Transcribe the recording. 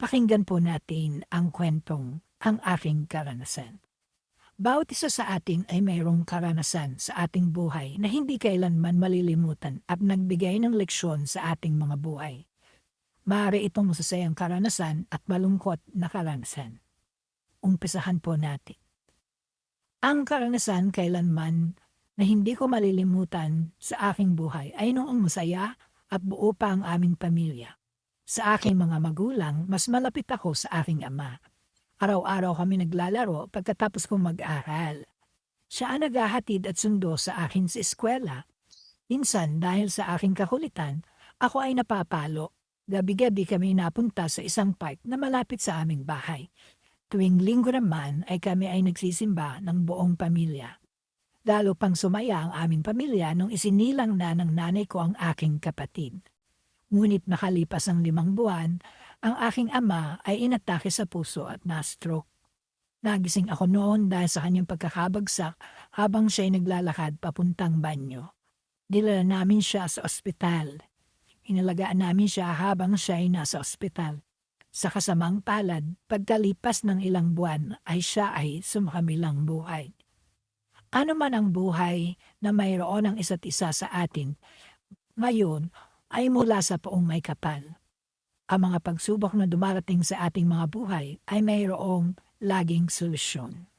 Pakinggan po natin ang kwentong ang aking karanasan. Bawat isa sa atin ay mayroong karanasan sa ating buhay na hindi kailanman malilimutan at nagbigay ng leksyon sa ating mga buhay. Maaari itong masasayang karanasan at malungkot na karanasan. Umpisahan po natin. Ang karanasan kailanman na hindi ko malilimutan sa aking buhay ay noong masaya at buo pa ang aming pamilya. Sa aking mga magulang, mas malapit ako sa aking ama. Araw-araw kami naglalaro pagkatapos kong mag-aral. Siya ang naghahatid at sundo sa akin sa eskwela. Minsan, dahil sa aking kakulitan, ako ay napapalo. Gabi-gabi kami napunta sa isang park na malapit sa aming bahay. Tuwing linggo naman ay kami ay nagsisimba ng buong pamilya. Lalo pang sumaya ang aming pamilya nung isinilang na ng nanay ko ang aking kapatid. Ngunit makalipas ang limang buwan, ang aking ama ay inatake sa puso at na-stroke. Nagising ako noon dahil sa kanyang pagkakabagsak habang siya'y naglalakad papuntang banyo. Dilala namin siya sa ospital. Inalagaan namin siya habang siya'y nasa ospital. Sa kasamang palad, pagkalipas ng ilang buwan ay siya ay sumakamilang buhay. Ano man ang buhay na mayroon ang isa't isa sa atin, ngayon ay mula sa poong may kapal. Ang mga pagsubok na dumarating sa ating mga buhay ay mayroong laging solusyon.